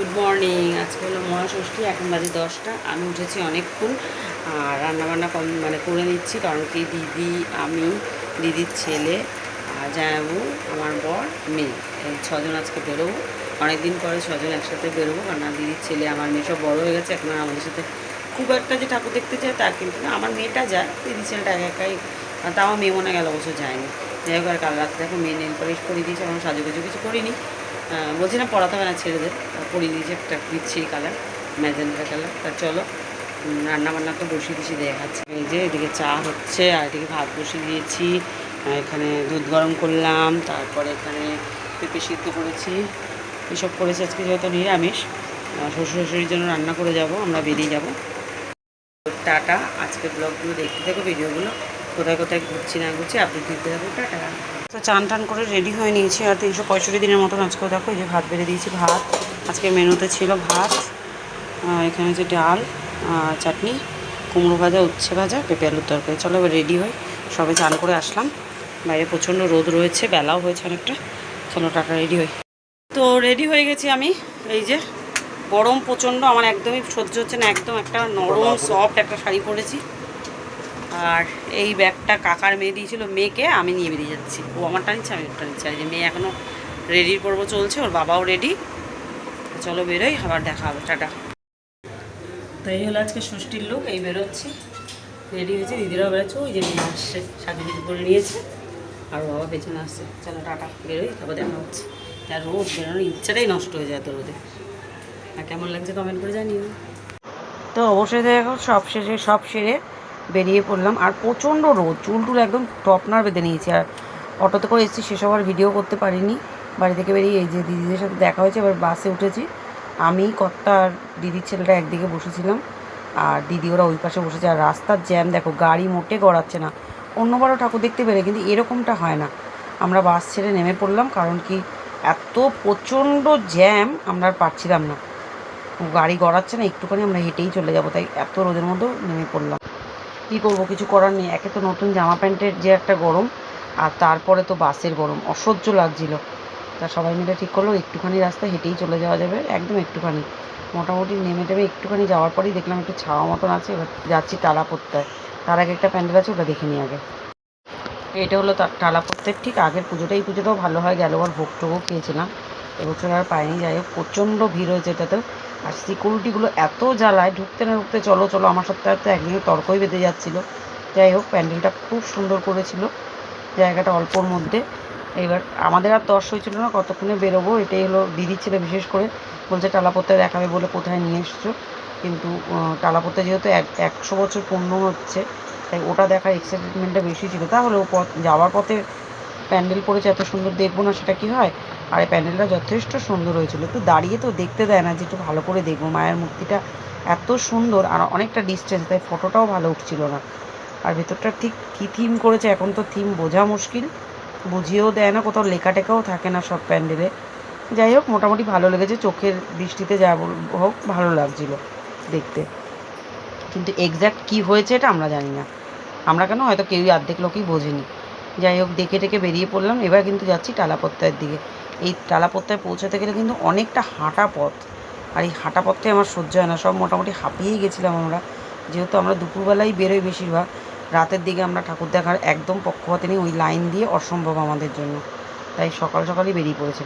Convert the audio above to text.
Good morning. আজকে হলো মহাষষ্ঠী, এখন বাজে দশটা। আমি উঠেছি অনেকক্ষণ, আর রান্নাবান্না কম মানে করে নিচ্ছি, কারণ কি দিদি, আমি, দিদির ছেলে, আর জানাব আমার বর, মেয়ে। এই ছজন আজকে বেরোবো। অনেকদিন পরে ছজন একসাথে বেরোবো কারণ দিদির ছেলে, আমার মেয়ে সব বড়ো হয়ে গেছে। এখন আমাদের সাথে খুব একটা যে ঠাকুর দেখতে যায় তা কিন্তু না। আমার মেয়েটা যায়, দিদির ছেলেটা একা একাই তাও মেয়ে মনে গেল অবশ্য যায়নি। যাই হোক, আর কাল রাত্রে দেখো মেয়ে নেল পলিশ করে দিয়েছে, এখন সাজুগুজু কিছু করিনি। বলছি না পড়াতে হবে না, ছেড়ে দে। পরিয়ে দিয়েছে একটা বিচ্ছিরি কালার ম্যাজেন্টা কালার তা চলো রান্না বান্না তো বসিয়ে দিয়েছি, দেখাচ্ছি। এই যে এদিকে চা হচ্ছে, আর এদিকে ভাত বসিয়ে দিয়েছি। এখানে দুধ গরম করলাম, তারপরে এখানে পেঁপে সিদ্ধ করেছি। এসব করেছি আজকে যেহেতু নিরামিষ শ্বশুর শাশুড়ির জন্য রান্না করে যাব, আমরা বেরিয়ে যাব। টাটা আজকে ব্লগগুলো দেখতে থাকো, ভিডিওগুলো কোথায় কোথায় ঘুরছি না ঘুরছি আপনি দিতে থাকো, টাটা। তো চান টান করে রেডি হয়ে নিয়েছি। আর তিনশো পঁয়ষট্টি দিনের মতন আজকেও দেখো এই যে ভাত বেড়ে দিয়েছি ভাত। আজকে মেনুতে ছিল ভাত এখানে যে ডাল আর চাটনি কুমড়ো ভাজা উচ্ছে ভাজা পেঁপে আলুর তরকারি। চলো এবার রেডি হই সবে চান করে আসলাম। বাইরে প্রচণ্ড রোদ রয়েছে বেলাও হয়েছে অনেকটা। চলো টাটা রেডি হই। তো রেডি হয়ে গেছি আমি এই যে গরম প্রচণ্ড আমার একদমই সহ্য হচ্ছে না একদম একটা নরম সফট একটা শাড়ি পরেছি। আর এই ব্যাগটা কাকার মেয়ে দিয়েছিল মেয়েকে, আমি নিয়ে বেরিয়ে যাচ্ছি। ও আমারটা নিচ্ছে, আমি ওটা নিচ্ছি। আর যে মেয়ে এখনও রেডির পর্ব চলছে, ওর বাবাও রেডি চলো বেরোই, আবার দেখা হবে, টাটা। তো এই হলো আজকে ষষ্ঠীর লোক এই বেরোচ্ছি। রেডি হয়েছে, দিদিরাও বেরোচ্ছে। ওই যে মেয়ে আসছে সাজু কিছু করে নিয়েছে। আর বাবা পেছনে আসছে। চলো টাটা, বেরোই, তারপর দেখা হচ্ছে। আর রোদ, বেরোনোর ইচ্ছাটাই নষ্ট হয়ে যায় তো রোদে। আর কেমন লাগছে কমেন্ট করে জানিও। তো অবশ্যই দেখো, সব শেষে, সব সেরে বেরিয়ে পড়লাম। আর প্রচণ্ড রোদ, চুল টুল একদম টপনার বেঁধে নিয়েছি। আর অটোতে করে এসেছি, সেসব আর ভিডিও করতে পারিনি। বাড়ি থেকে বেরিয়ে এই যে দিদিদের সাথে দেখা হয়েছে, এবার বাসে উঠেছি। আমি, কর্তা আর দিদির ছেলেটা একদিকে বসেছিলাম। আর দিদি ওরা ওই পাশে বসেছে। আর রাস্তার জ্যাম, দেখো, গাড়ি মোটে গড়াচ্ছে না। অন্যবারও ঠাকুর দেখতে পেরে কিন্তু এরকমটা হয় না। আমরা বাস ছেড়ে নেমে পড়লাম, কারণ কি, এত প্রচণ্ড জ্যাম আমরা আর পারছিলাম না। গাড়ি গড়াচ্ছে না, একটুখানি আমরা হেঁটেই চলে যাব। তাই এত রোদের মধ্যেও নেমে পড়লাম। কী করব? কিছু করার নেই। একে তো নতুন জামা প্যান্টের যে একটা গরম, আর তারপরে তো বাসের গরম। অসহ্য লাগছিল। তা সবাই মিলে ঠিক করল, একটুখানি রাস্তা হেঁটেই চলে যাওয়া যাবে, একদম একটুখানি। মোটামুটি নেমে টেমে একটুখানি যাওয়ার পরেই দেখলাম একটু ছাওয়া মতন আছে, এবার যাচ্ছি টালাপত্তায় তার আগে একটা প্যান্ডেল আছে, ওটা দেখে আগে। এটা হলো তার টালাপত্তের ঠিক আগের পুজোটা এই পুজোটাও ভালো হয়, গেল আর ভোগ টোগও খেয়েছিলাম। এবছর আর পাইনি, যাই হোক, প্রচণ্ড ভিড় হয়েছে এটাতে আর সিকিউরিটিগুলো এত জ্বালায় ঢুকতে না ঢুকতে চলো চলো আমার সাথে তো একদিনে তর্কই বেঁধে যাচ্ছিল। যাই হোক প্যান্ডেলটা খুব সুন্দর করেছিল জায়গাটা অল্পর মধ্যে। এবার আমাদের আর তর্স হয়েছিল না কতক্ষণে বেরোবো এটাই হলো দিদির ছেলে বিশেষ করে বলছে টালাপত্তায় দেখাবে বলে কোথায় নিয়ে এসছো। কিন্তু আহ, টালাপত্তা যেহেতু এক একশো বছর পূর্ণ হচ্ছে তাই ওটা দেখার এক্সাইটমেন্টটা বেশি ছিল। তাহলে ও পথ যাওয়ার পথে প্যান্ডেল পড়েছে এত সুন্দর দেখব না সেটা কি হয়? আর এই প্যান্ডেলটা যথেষ্ট সুন্দর হয়েছিল। একটু দাঁড়িয়ে তো দেখতে দেয় না যে একটু ভালো করে দেখব। মায়ের মূর্তিটা এত সুন্দর আর অনেকটা ডিস্টেন্স তাই ফটোটাও ভালো উঠছিল না। আর ভেতরটা ঠিক কী থিম করেছে এখন তো থিম বোঝা মুশকিল। বুঝিয়েও দেয় না, কোথাও লেখা টেখাও থাকে না সব প্যান্ডেলে। যাই হোক, মোটামুটি ভালো লেগেছে। চোখের দৃষ্টিতে যা হোক, ভালো লাগছিল দেখতে। কিন্তু এক্স্যাক্ট কী হয়েছে এটা আমরা জানি না। আমরা কেন? হয়তো কেউই অর্ধেক লোকই বোঝেনি। যাই হোক, দেখে টেকে বেরিয়ে পড়লাম। এবার কিন্তু যাচ্ছি টালাপত্তার দিকে। এই টালাপত্তায় পৌঁছাতে গেলে কিন্তু অনেকটা হাঁটা পথ আর এই হাঁটা পথটাই আমার সহ্য হয় না, সব মোটামুটি হাঁপিয়েই গেছিলাম আমরা। যেহেতু আমরা দুপুরবেলাই বেরোই বেশিরভাগ, রাতের দিকে আমরা ঠাকুর দেখার একদম পক্ষপাতে নেই, ওই লাইন দিয়ে অসম্ভব আমাদের জন্য। তাই সকাল সকালই বেরিয়ে পড়েছিলাম।